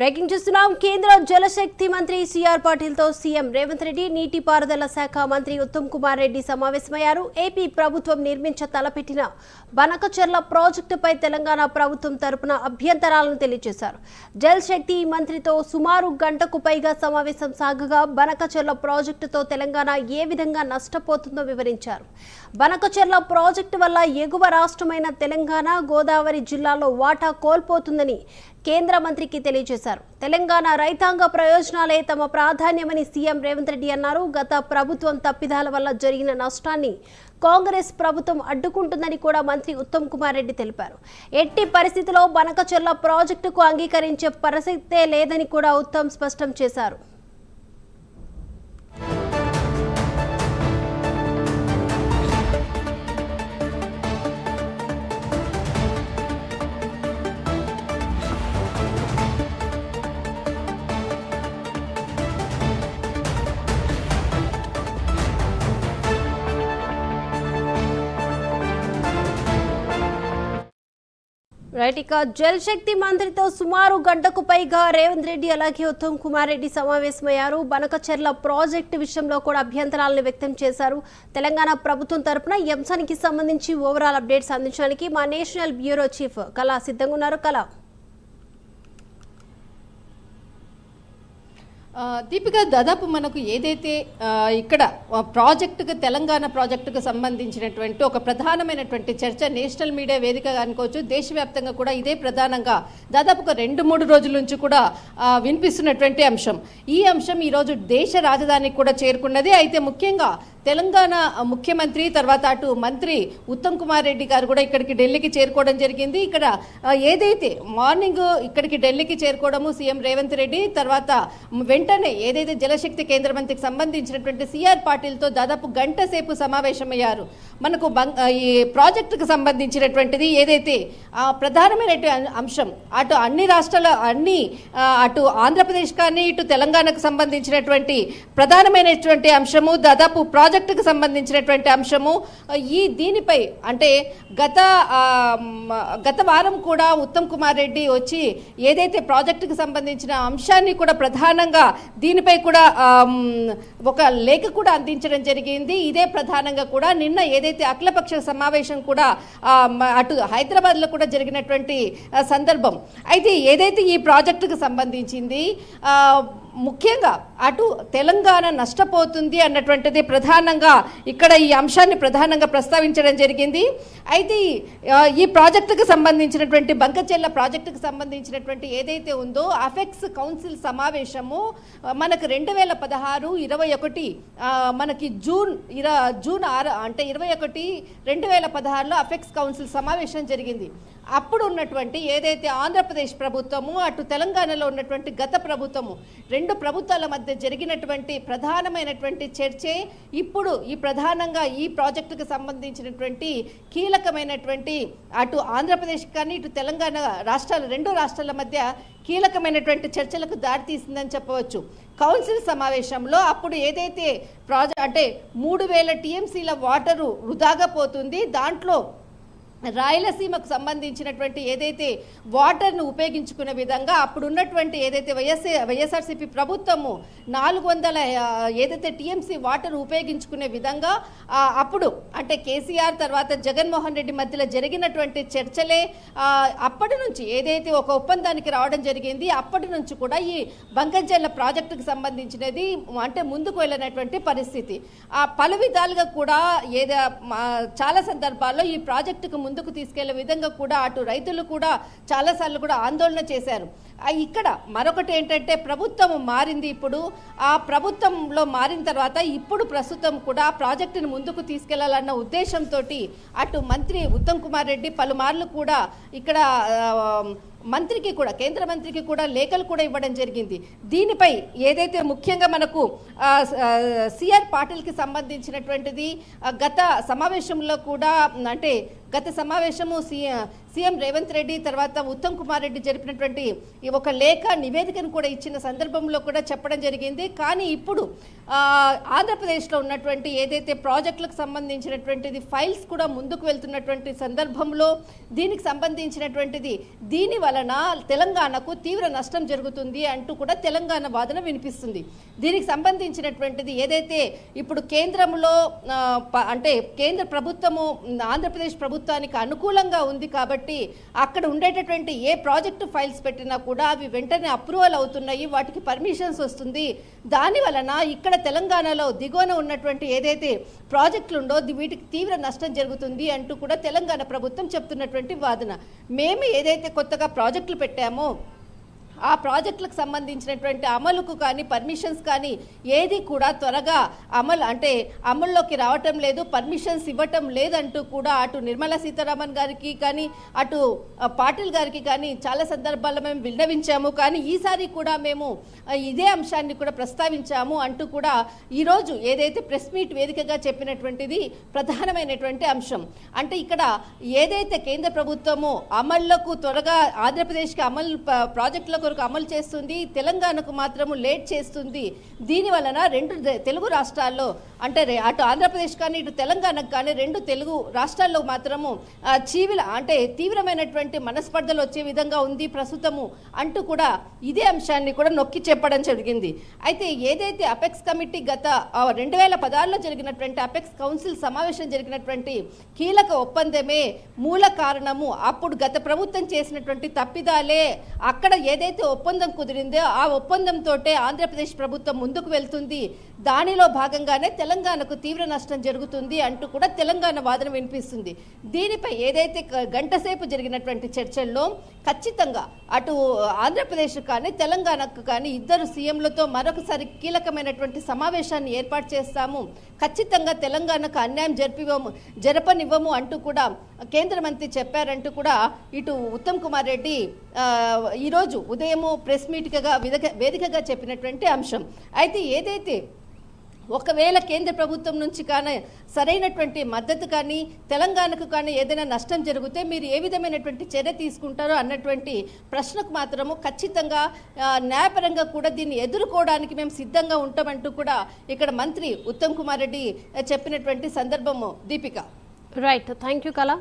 Breaking చూస్తున్నాం. కేంద్ర జలశక్తి మంత్రి సిఆర్ పాటిల్తో సీఎం రేవంత్ రెడ్డి నీటిపారుదల శాఖ మంత్రి ఉత్తమ్ కుమార్ రెడ్డి సమావేశమయ్యారు. ఏపీ ప్రభుత్వం నిర్మించ తలపెట్టిన బనకచెర్ల ప్రాజెక్టుపై తెలంగాణ ప్రభుత్వం తరపున అభ్యంతరాలను తెలియజేశారు. జలశక్తి మంత్రితో సుమారు గంటకు పైగా సమావేశం సాగగా బనకచెర్ల ప్రాజెక్టుతో తెలంగాణ ఏ విధంగా నష్టపోతుందో వివరించారు. బనకచెర్ల ప్రాజెక్టు వల్ల ఎగువ రాష్ట్రమైన తెలంగాణ గోదావరి జిల్లాలో వాటా కోల్పోతుందని కేంద్ర మంత్రికి తెలియజేశారు. తెలంగాణ రైతాంగ ప్రయోజనాలే తమ ప్రాధాన్యమని సీఎం రేవంత్ రెడ్డి అన్నారు. గత ప్రభుత్వం తప్పిదాల వల్ల జరిగిన నష్టాన్ని కాంగ్రెస్ ప్రభుత్వం అడ్డుకుంటుందని కూడా మంత్రి ఉత్తమ్ కుమార్ రెడ్డి తెలిపారు. ఎట్టి పరిస్థితిలో బనకచెర్ల ప్రాజెక్టుకు అంగీకరించే పరిస్థితే లేదని కూడా ఉత్తమ్ స్పష్టం చేశారు. రైట్ ఇక జల్ శక్తి మంత్రితో సుమారు గంటకు పైగా రేవంత్ రెడ్డి అలాగే ఉత్తమ్ కుమార్ రెడ్డి సమావేశమయ్యారు. బనకచెర్ల ప్రాజెక్టు విషయంలో కూడా అభ్యంతరాలను వ్యక్తం చేశారు. తెలంగాణ ప్రభుత్వం తరపున ఈ సంబంధించి ఓవరాల్ అప్డేట్స్ అందించడానికి మా నేషనల్ బ్యూరో చీఫ్ కళా సిద్ధంగా ఉన్నారు. కళా దీపిక దాదాపు మనకు ఏదైతే ఇక్కడ ప్రాజెక్టుకు తెలంగాణ ప్రాజెక్టుకు సంబంధించినటువంటి ఒక ప్రధానమైనటువంటి చర్చ నేషనల్ మీడియా వేదిక అనుకోవచ్చు దేశవ్యాప్తంగా కూడా ఇదే ప్రధానంగా దాదాపు ఒక రెండు మూడు రోజుల నుంచి కూడా వినిపిస్తున్నటువంటి అంశం. ఈ అంశం ఈరోజు దేశ రాజధానికి కూడా చేరుకున్నది. అయితే ముఖ్యంగా తెలంగాణ ముఖ్యమంత్రి తర్వాత అటు మంత్రి ఉత్తమ్ కుమార్ రెడ్డి గారు కూడా ఇక్కడికి ఢిల్లీకి చేరుకోవడం జరిగింది. ఇక్కడ ఏదైతే మార్నింగ్ ఇక్కడికి ఢిల్లీకి చేరుకోవడము సీఎం రేవంత్ రెడ్డి తర్వాత వెంటనే ఏదైతే జలశక్తి కేంద్ర మంత్రికి సంబంధించినటువంటి సిఆర్ పాటిల్తో దాదాపు గంట సేపు సమావేశమయ్యారు. మనకు బంగ్ ఈ ప్రాజెక్టుకు సంబంధించినటువంటిది ఏదైతే ప్రధానమైనటువంటి అంశం అటు అన్ని రాష్ట్రాల అన్ని అటు ఆంధ్రప్రదేశ్ కానీ ఇటు తెలంగాణకు సంబంధించినటువంటి ప్రధానమైనటువంటి అంశము దాదాపు ప్రాజెక్టుకు సంబంధించినటువంటి అంశము. ఈ దీనిపై అంటే గత గత వారం కూడా ఉత్తమ్ కుమార్ రెడ్డి వచ్చి ఏదైతే ప్రాజెక్టుకు సంబంధించిన అంశాన్ని కూడా ప్రధానంగా దీనిపై కూడా ఒక లేఖ కూడా అందించడం జరిగింది. ఇదే ప్రధానంగా కూడా నిన్న ఏదైతే అఖిలపక్ష సమావేశం కూడా అటు హైదరాబాద్లో కూడా జరిగినటువంటి సందర్భం. అయితే ఏదైతే ఈ ప్రాజెక్టుకు సంబంధించింది ముఖ్యంగా అటు తెలంగాణ నష్టపోతుంది అన్నటువంటిది ప్రధాన ప్రధానంగా ఇక్కడ ఈ అంశాన్ని ప్రధానంగా ప్రస్తావించడం జరిగింది. అయితే ఈ- ప్రాజెక్టుకు సంబంధించినటువంటి బంకచెల్ల ప్రాజెక్టుకు సంబంధించినటువంటి ఏదైతే ఉందో అఫెక్స్ కౌన్సిల్ సమావేశము మనకు రెండు వేల పదహారు ఇరవై ఒకటి మనకి జూన్ ఇర జూన్ ఆరు అంటే ఇరవై ఒకటి రెండు వేల పదహారులో అఫెక్స్ కౌన్సిల్ సమావేశం జరిగింది. అప్పుడు ఉన్నటువంటి ఏదైతే ఆంధ్రప్రదేశ్ ప్రభుత్వము అటు తెలంగాణలో ఉన్నటువంటి గత ప్రభుత్వము రెండు ప్రభుత్వాల మధ్య జరిగినటువంటి ప్రధానమైనటువంటి చర్చే ఇప్పుడు ఈ ప్రధానంగా ఈ ప్రాజెక్టుకు సంబంధించినటువంటి కీలకమైనటువంటి అటు ఆంధ్రప్రదేశ్ కానీ ఇటు తెలంగాణ రాష్ట్రాల రెండు రాష్ట్రాల మధ్య కీలకమైనటువంటి చర్చలకు దారితీసిందని చెప్పవచ్చు. కౌన్సిల్ సమావేశంలో అప్పుడు ఏదైతే ప్రాజెక్ట్ అంటే మూడు వేల టీఎంసీల వాటరు వృధాగా పోతుంది దాంట్లో రాయలసీమకు సంబంధించినటువంటి ఏదైతే వాటర్ను ఉపయోగించుకునే విధంగా అప్పుడు ఉన్నటువంటి ఏదైతే వైఎస్ఏ వైఎస్ఆర్సీపీ ప్రభుత్వము నాలుగు వందల ఏదైతే టీఎంసీ వాటర్ ఉపయోగించుకునే విధంగా అప్పుడు అంటే కేసీఆర్ తర్వాత జగన్మోహన్ రెడ్డి మధ్యలో జరిగినటువంటి చర్చలే అప్పటి నుంచి ఏదైతే ఒక ఒప్పందానికి రావడం జరిగింది అప్పటి నుంచి కూడా ఈ బంకజల్ల ప్రాజెక్టుకు సంబంధించినది అంటే ముందుకు వెళ్ళినటువంటి పరిస్థితి. ఆ పలు విధాలుగా కూడా ఏదో మా- చాలా సందర్భాల్లో ఈ ప్రాజెక్టుకు ముందు ముందుకు తీసుకెళ్ళే విధంగా కూడా అటు రైతులు కూడా చాలాసార్లు కూడా ఆందోళన చేశారు. ఇక్కడ మరొకటి ఏంటంటే ప్రభుత్వం మారింది ఇప్పుడు. ఆ ప్రభుత్వంలో మారిన తర్వాత ఇప్పుడు ప్రస్తుతం కూడా ఆ ప్రాజెక్టును ముందుకు తీసుకెళ్ళాలన్న ఉద్దేశంతో అటు మంత్రి ఉత్తమ్ కుమార్ రెడ్డి పలుమార్లు కూడా ఇక్కడ మంత్రికి కూడా కేంద్ర మంత్రికి కూడా లేఖలు కూడా ఇవ్వడం జరిగింది. దీనిపై ఏదైతే ముఖ్యంగా మనకు సిఆర్ పాటిల్కి సంబంధించినటువంటిది గత సమావేశంలో కూడా అంటే గత సమావేశము సి సీఎం రేవంత్ రెడ్డి తర్వాత ఉత్తమ్ కుమార్ రెడ్డి జరిపినటువంటి ఈ ఒక లేఖ నివేదికను కూడా ఇచ్చిన సందర్భంలో కూడా చెప్పడం జరిగింది. కానీ ఇప్పుడు ఆంధ్రప్రదేశ్లో ఉన్నటువంటి ఏదైతే ప్రాజెక్టులకు సంబంధించినటువంటిది ఫైల్స్ కూడా ముందుకు వెళ్తున్నటువంటి సందర్భంలో దీనికి సంబంధించినటువంటిది దీని వలన తెలంగాణకు తీవ్ర నష్టం జరుగుతుంది అంటూ కూడా తెలంగాణ వాదన వినిపిస్తుంది. దీనికి సంబంధించినటువంటిది ఏదైతే ఇప్పుడు కేంద్రంలో ప- అంటే కేంద్ర ప్రభుత్వము ఆంధ్రప్రదేశ్ ప్రభుత్వానికి అనుకూలంగా ఉంది కాబట్టి అక్కడ ఉండేటటువంటి ఏ ప్రాజెక్టు ఫైల్స్ పెట్టినా కూడా అవి వెంటనే అప్రూవల్ అవుతున్నాయి వాటికి పర్మిషన్స్ వస్తుంది. దాని వలన ఇక్కడ తెలంగాణలో దిగువన ఉన్నటువంటి ఏదైతే ప్రాజెక్టులు ఉండో వీటికి తీవ్ర నష్టం జరుగుతుంది అంటూ కూడా తెలంగాణ ప్రభుత్వం చెప్తున్నటువంటి వాదన. మేము ఏదైతే కొత్తగా ప్రాజెక్టులు పెట్టామో ఆ ప్రాజెక్టులకు సంబంధించినటువంటి అమలుకు కానీ పర్మిషన్స్ కానీ ఏది కూడా త్వరగా అమలు అంటే అమల్లోకి రావటం లేదు పర్మిషన్స్ ఇవ్వటం లేదంటూ కూడా అటు నిర్మలా సీతారామన్ గారికి కానీ అటు పాటిల్ గారికి కానీ చాలా సందర్భాల్లో మేము విన్నవించాము. కానీ ఈసారి కూడా మేము ఇదే అంశాన్ని కూడా ప్రస్తావించాము అంటూ కూడా ఈరోజు ఏదైతే ప్రెస్ మీట్ వేదికగా చెప్పినటువంటిది ప్రధానమైనటువంటి అంశం. అంటే ఇక్కడ ఏదైతే కేంద్ర ప్రభుత్వము అమల్లకు త్వరగా ఆంధ్రప్రదేశ్కి అమలు ప్రాజెక్టులకు కొరకు అమలు చేస్తుంది తెలంగాణకు మాత్రము లేట్ చేస్తుంది. దీని వలన రెండు తెలుగు రాష్ట్రాల్లో అంటే అటు ఆంధ్రప్రదేశ్ కానీ ఇటు తెలంగాణకు కానీ రెండు తెలుగు రాష్ట్రాల్లో మాత్రము చీవిల అంటే తీవ్రమైనటువంటి మనస్పర్ధలు వచ్చే విధంగా ఉంది ప్రస్తుతము అంటూ కూడా ఇదే అంశాన్ని కూడా నొక్కి చెప్పడం జరిగింది. అయితే ఏదైతే అపెక్స్ కమిటీ గత రెండు వేల పదహారులో జరిగినటువంటి అపెక్స్ కౌన్సిల్ సమావేశం జరిగినటువంటి కీలక ఒప్పందమే మూల కారణము. అప్పుడు గత ప్రభుత్వం చేసినటువంటి తప్పిదాలే. అక్కడ ఏదైతే ఒప్పందం కుదిరిందో ఆ ఒప్పందంతో ఆంధ్రప్రదేశ్ ప్రభుత్వం ముందుకు వెళ్తుంది. దానిలో భాగంగానే తెలంగాణకు తీవ్ర నష్టం జరుగుతుంది అంటూ కూడా తెలంగాణ వాదన వినిపిస్తుంది. దీనిపై ఏదైతే గంటసేపు జరిగినటువంటి చర్చల్లో ఖచ్చితంగా అటు ఆంధ్రప్రదేశ్ కానీ తెలంగాణకు కానీ ఇద్దరు సీఎంలతో మరొకసారి కీలకమైనటువంటి సమావేశాన్ని ఏర్పాటు చేస్తాము. ఖచ్చితంగా తెలంగాణకు అన్యాయం జరిపివ్వము జరపనివ్వము అంటూ కూడా కేంద్ర మంత్రి చెప్పారంటూ కూడా ఇటు ఉత్తమ్ కుమార్ రెడ్డి ఈరోజు ఉదయము ప్రెస్ మీట్గా వేదిక వేదికగా చెప్పినటువంటి అంశం. అయితే ఏదైతే ఒకవేళ కేంద్ర ప్రభుత్వం నుంచి కానీ సరైనటువంటి మద్దతు కానీ తెలంగాణకు కానీ ఏదైనా నష్టం జరిగితే మీరు ఏ విధమైనటువంటి చర్య తీసుకుంటారో అన్నటువంటి ప్రశ్నకు మాత్రము ఖచ్చితంగా న్యాయపరంగా కూడా దీన్ని ఎదుర్కోవడానికి మేము సిద్ధంగా ఉంటామంటూ కూడా ఇక్కడ మంత్రి ఉత్తమ్ కుమార్ రెడ్డి చెప్పినటువంటి సందర్భము దీపిక. రైట్ థ్యాంక్ యూ కళ